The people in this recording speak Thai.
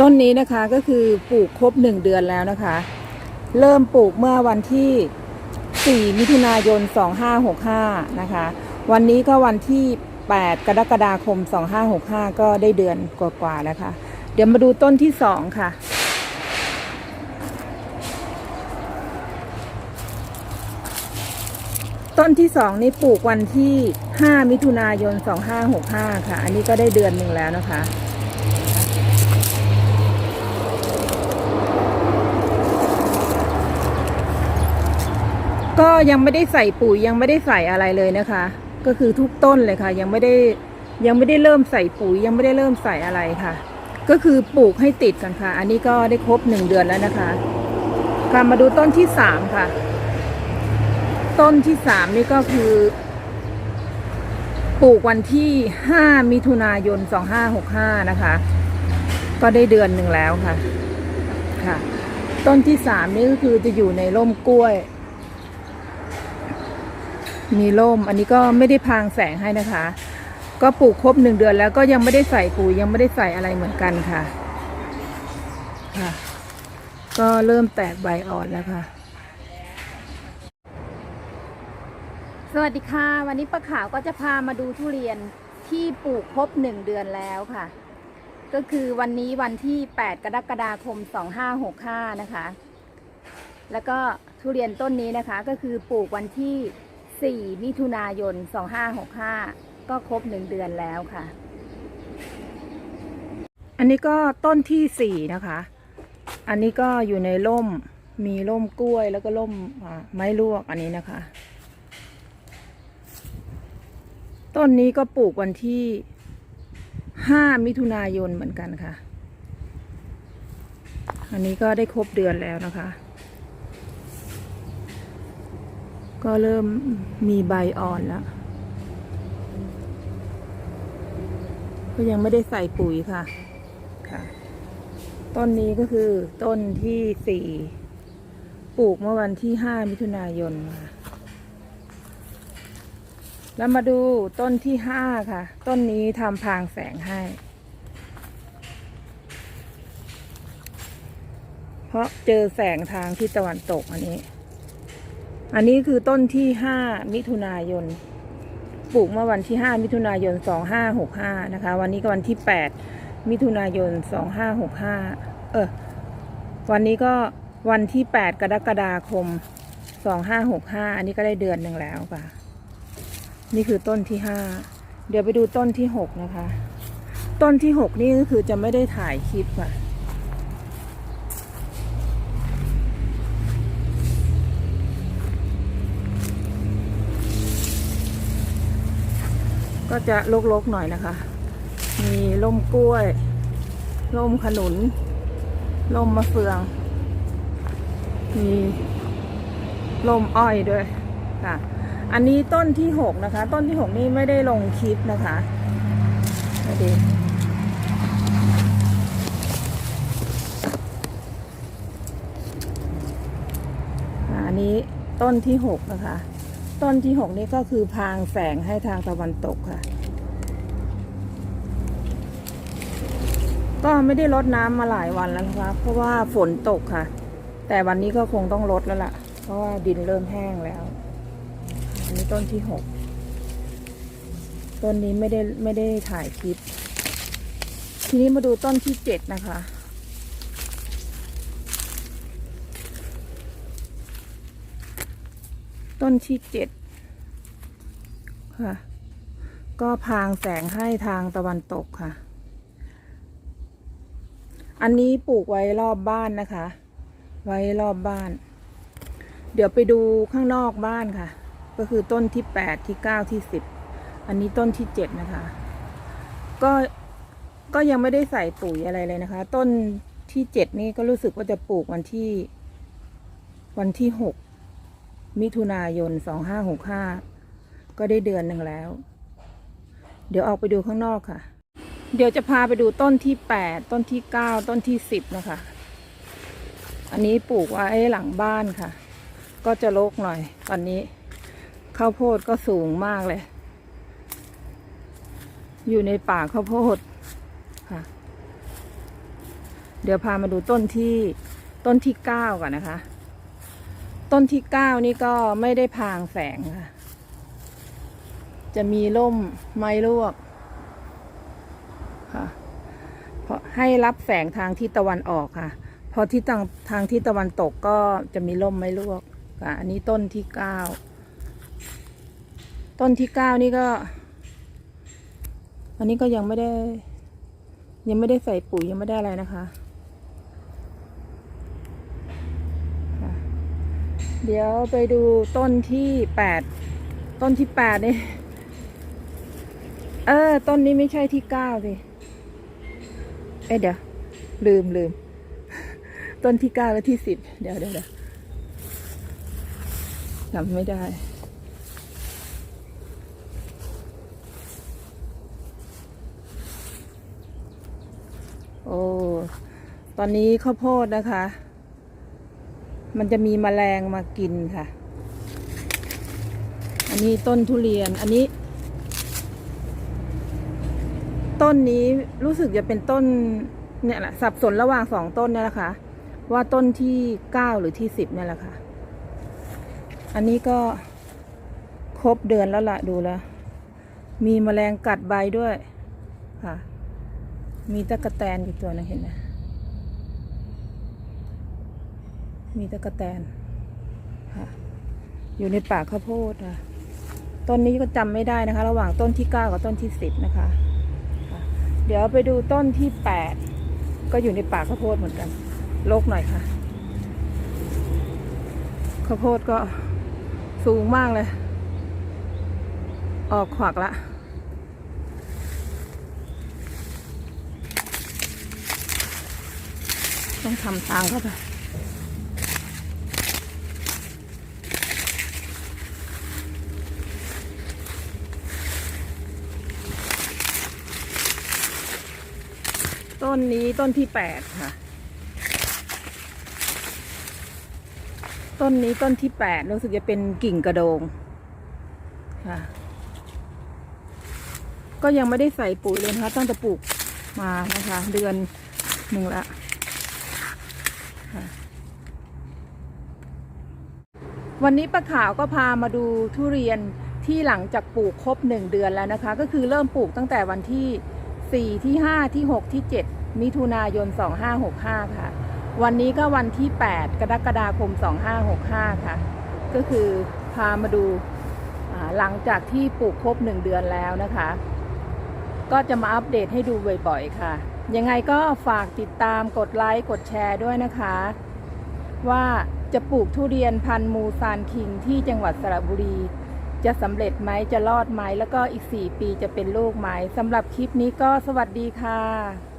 ต้นนี้นะคะก็คือปลูกครบหนึ่งเดือนแล้วนะคะ เริ่มปลูกเมื่อวันที่ 4 มิถุนายน 2565 นะคะ วันนี้ก็วันที่ 8 กรกฎาคม 2565 ก็ได้เดือนกว่าๆแล้วค่ะ เดี๋ยวมาดูต้นที่ 2 ค่ะ ต้นที่ 2 นี้ปลูกวันที่ 5 มิถุนายน 2565 ค่ะ อันนี้ก็ได้เดือนหนึ่งแล้วนะคะ ก็ยังไม่ได้ใส่ปุ๋ยยังไม่ได้ใส่อะไรเลยนะคะ ก็คือทุกต้นเลยค่ะ ยังไม่ได้ยังไม่ได้เริ่มใส่ปุ๋ยยังไม่ได้เริ่มใส่อะไรค่ะ ก็คือปลูกให้ติดกันค่ะ อันนี้ก็ได้ครบหนึ่งเดือนแล้วนะคะค่ะมาดูต้นที่สามค่ะ ต้นที่สามนี่ก็คือปลูกวันที่ห้ามิถุนายนสองห้าหกห้านะคะ ก็ได้เดือนหนึ่งแล้วค่ะ ค่ะ ต้นที่สามนี่ก็คือจะอยู่ในร่มกล้วย มีร่ม อันนี้ก็ไม่ได้พางแสงให้นะคะ ก็ปลูกครบหนึ่งเดือนแล้วก็ยังไม่ได้ใส่ปุ๋ยยังไม่ได้ใส่อะไรเหมือนกันค่ะ ค่ะ ก็เริ่มแตกใบอ่อนแล้วค่ะ สวัสดีค่ะ วันนี้ป้าขาวก็จะพามาดูทุเรียนที่ปลูกครบหนึ่งเดือนแล้วค่ะ ก็คือวันนี้วันที่ 8 กรกฎาคม 2565 นะคะ แล้วก็ทุเรียนต้นนี้นะคะ ก็คือปลูกวันที่ 4 มิถุนายน 2565 ก็ครบหนึ่งเดือนแล้วค่ะ อันนี้ก็ต้นที่ 4 นะคะ อันนี้ก็อยู่ในร่ม มีร่มกล้วยแล้วก็ร่มไม้ลวกอันนี้นะคะ ต้นนี้ก็ปลูกวันที่ 5 มิถุนายนเหมือนกันค่ะ อันนี้ก็ได้ครบเดือนแล้วนะคะ ก็เริ่มมีใบอ่อนแล้ว ก็ยังไม่ได้ใส่ปุ๋ยค่ะ ค่ะ ต้นนี้ก็คือต้นที่สี่ปลูกเมื่อวันที่ห้ามิถุนายนค่ะแล้วมาดูต้นที่ห้าค่ะ ต้นนี้ทำพรางแสงให้ เพราะเจอแสงทางที่ตะวันตกอันนี้ อันนี้คือต้นที่ห้ามิถุนายน ปลูกเมื่อวันที่ห้ามิถุนายนสองห้ากห้านะคะ วันนี้ก็วันที่แปดมิถุนายนสองห้ากห้าเออ วันนี้ก็วันที่แปดกรกฎาคมสองห้ากห้าอันนี้ก็ได้เดือนหนึ่งแล้วค่ะ นี่คือต้นที่ห้า เดี๋ยวไปดูต้นที่หกนะคะ ต้นที่หกนี่ก็คือจะไม่ได้ถ่ายคลิปค่ะ ก็จะลกๆหน่อยนะคะ มีร่มกล้วยร่มขนุนร่มมะเฟือง มีร่มอ้อยด้วยค่ะ อันนี้ต้นที่หกนะคะ ต้นที่หกนี่ไม่ได้ลงคลิปนะคะไม่ได้อ่าอันนี้ต้นที่หกนะคะ ต้นที่หกนี่ก็คือพรางแสงให้ทางตะวันตกค่ะ ก็ไม่ได้รดน้ำมาหลายวันแล้วนะคะเพราะว่าฝนตกค่ะ แต่วันนี้ก็คงต้องรดแล้วล่ะ เพราะว่าดินเริ่มแห้งแล้ว อันนี้ต้นที่หกต้นนี้ไม่ได้ไม่ได้ถ่ายคลิป ทีนี้มาดูต้นที่เจ็ดนะคะ ต้นที่เจ็ดค่ะ ก็พรางแสงให้ทางตะวันตกค่ะ อันนี้ปลูกไว้รอบบ้านนะคะ ไว้รอบบ้าน เดี๋ยวไปดูข้างนอกบ้านค่ะ ก็คือต้นที่แปดที่เก้าที่สิบอันนี้ต้นที่เจ็ดนะคะ ก็ก็ยังไม่ได้ใส่ปุ๋ยอะไรเลยนะคะ ต้นที่เจ็ดนี่ก็รู้สึกว่าจะปลูกวันที่ วันที่หก มิถุนายนสองห้าหกห้าก็ได้เดือนหนึ่งแล้ว เดี๋ยวออกไปดูข้างนอกค่ะ เดี๋ยวจะพาไปดูต้นที่แปดต้นที่เก้าต้นที่สิบนะคะ อันนี้ปลูกไว้หลังบ้านค่ะ ก็จะรกหน่อย ตอนนี้ข้าวโพดก็สูงมากเลย อยู่ในป่าข้าวโพดค่ะ เดี๋ยวพามาดูต้นที่ต้นที่เก้าก่อนนะคะ ต้นที่เก้านี่ก็ไม่ได้พางแสงค่ะ จะมีร่มไม้ลวกค่ะเพราะให้รับแสงทางทิศตะวันออกค่ะ พอที่ทางทางทิศตะวันตกก็จะมีร่มไม้ลวกค่ะ อันนี้ต้นที่เก้าต้นที่เก้านี่ก็ อันนี้ก็ยังไม่ได้ ยังไม่ได้ใส่ปุ๋ยยังไม่ได้อะไรนะคะ เดี๋ยวไปดูต้นที่แปดต้นที่แปดนี่เออ ต้นนี้ไม่ใช่ที่เก้าสิเอ้ยเดี๋ยว ลืมลืม ต้นที่เก้าและที่สิบเดี๋ยวเดี๋ยวเดี๋ยวจำไม่ได้โอ้ ตอนนี้ข้าวโพดนะคะ มันจะมีแมลงมากินค่ะ อันนี้ต้นทุเรียน อันนี้ ต้นนี้รู้สึกจะเป็นต้นเนี่ยแหละสับสนระหว่างสองต้นเนี่ยแหละค่ะ ว่าต้นที่เก้าหรือที่สิบเนี่ยแหละค่ะ อันนี้ก็ครบเดือนแล้วล่ะดูแล้ว มีแมลงกัดใบด้วยค่ะ มีตะกะแตนอยู่ตัวนึงเห็นไหม มีตะกะแตนค่ะอยู่ในป่าข้าวโพดค่ะต้นนี้ก็จำไม่ได้นะคะ ระหว่างต้นที่เก้ากับต้นที่สิบนะคะะเดี๋ยวไปดูต้นที่แปดก็อยู่ในป่าข้าวโพดเหมือนกันโลกหน่อยค่ะข้าวโพดก็สูงมากเลย ออกขวักละต้องทำทางเข้าไป ต้นนี้ต้นที่แปดค่ะ ต้นนี้ต้นที่แปดรู้สึกจะเป็นกิ่งกระโดงค่ะ ก็ยังไม่ได้ใส่ปุ๋ยเลยนะคะตั้งแต่ปลูกมานะคะ เดือนหนึ่งละวันนี้ป้าขาวก็พามาดูทุเรียนที่หลังจากปลูกครบหนึ่งเดือนแล้วนะคะ ก็คือเริ่มปลูกตั้งแต่วันที่ สี่ที่ห้าที่หกที่เจ็ดมิถุนายนสองห้าหกห้าค่ะ วันนี้ก็วันที่แปดกรกฎาคมสองห้าหกห้าค่ะ ก็คือพามาดูอ่าหลังจากที่ปลูกครบหนึ่งเดือนแล้วนะคะ ก็จะมาอัปเดตให้ดูบ่อยๆค่ะ ยังไงก็ฝากติดตามกดไลค์กดแชร์ด้วยนะคะ ว่าจะปลูกทุเรียนพันมูซานคิงที่จังหวัดสระบุรี จะสำเร็จไหมจะรอดไหมแล้วก็อีก 4 ปีจะเป็นลูกไหมสำหรับคลิปนี้ก็สวัสดีค่ะ